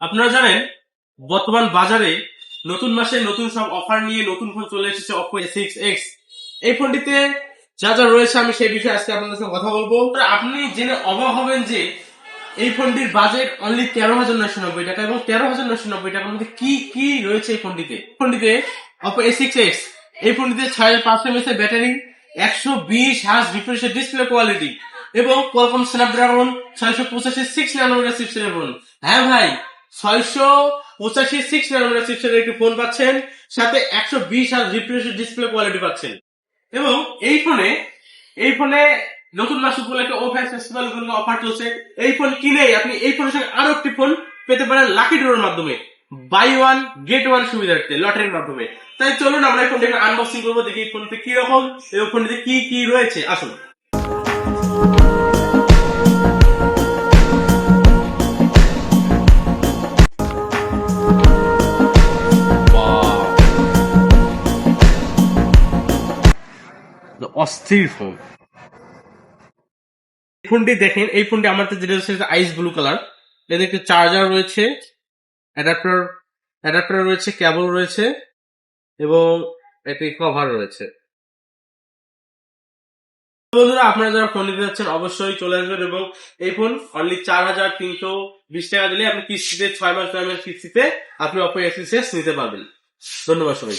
আপনারা জানেন, বর্তমান বাজারে নতুন মাসে নতুন সব অফার নিয়ে নতুন ফোন চলে এসেছে অপো এক্স এই ফোনটিতে যা যা রয়েছে, আমি সেই বিষয়ে আজকে আপনাদের কথা বলব। আপনি জেনে অবাক হবেন যে এই ফোনটির বাজেট অনলি তেরো হাজার নয়শো নব্বই টাকা এবং তেরো হাজার নয়শো নব্বই টাকার মধ্যে কি কি রয়েছে এই ফোনটিতে ফোনটিতে অপো এ সিক্স এক্স এই ফোনটিতে ছয় পাঁচশো এমএস এর ব্যাটারি একশো বিশ হার্স রিফ্রেশের ডিসপ্লে কোয়ালিটি এবং কোয়ালকম স্ন্যাপড্রাগন ছয়শো পঁচাশি সিক্স ন্যানোমিটার চিপসেটের ফোন হ্যাঁ ভাই, ছয়শো পঁচাশি সিক্স ন্যানোমিটার চিপসেটের একটি ফোন পাচ্ছেন, সাথে একশো বিশ হার্স রিফ্রেশের ডিসপ্লে কোয়ালিটি পাচ্ছেন। এবং এই ফোনে এই ফোনে নতুন মাস উপলক্ষে ওফাই ফেস্টিভ্যাল অফার চলছে। এই ফোন কিনেই আপনি এই ফোনের সঙ্গে আরও একটি ফোন পেতে পারেন লাকি ড্রোর মাধ্যমে। বাই ওয়ান গেট ওয়ান সুবিধার্থে লটারির মাধ্যমে। তাই চলুন, আমরা এই ফোনটাকে আনবক্সিং করব, দেখি এই ফোনটি কি রকম এবং ফোনটিতে কি কি রয়েছে? আসুন। অস্থির ফোন ফোনটি দেখেন, এই ফোনটি আমার যেটা হচ্ছে আইস ব্লু কালার এতে একটি চার্জার রয়েছে অ্যাডাপ্টার অ্যাডাপ্টার রয়েছে, কেবল রয়েছে, এবং একটি কভার রয়েছে। বন্ধুরা, আপনারা যারা ফোন নিতে যাচ্ছেন, অবশ্যই চলে আসবেন এবং এই ফোন অনলি চার হাজার তিনশো বিশ টাকা দিলে আপনি কিস্তিতে, ছয় মাস, নয় মাস কিস্তিতে আপনি অপো এক্সিসেস নিতে পারবেন। ধন্যবাদ সবাই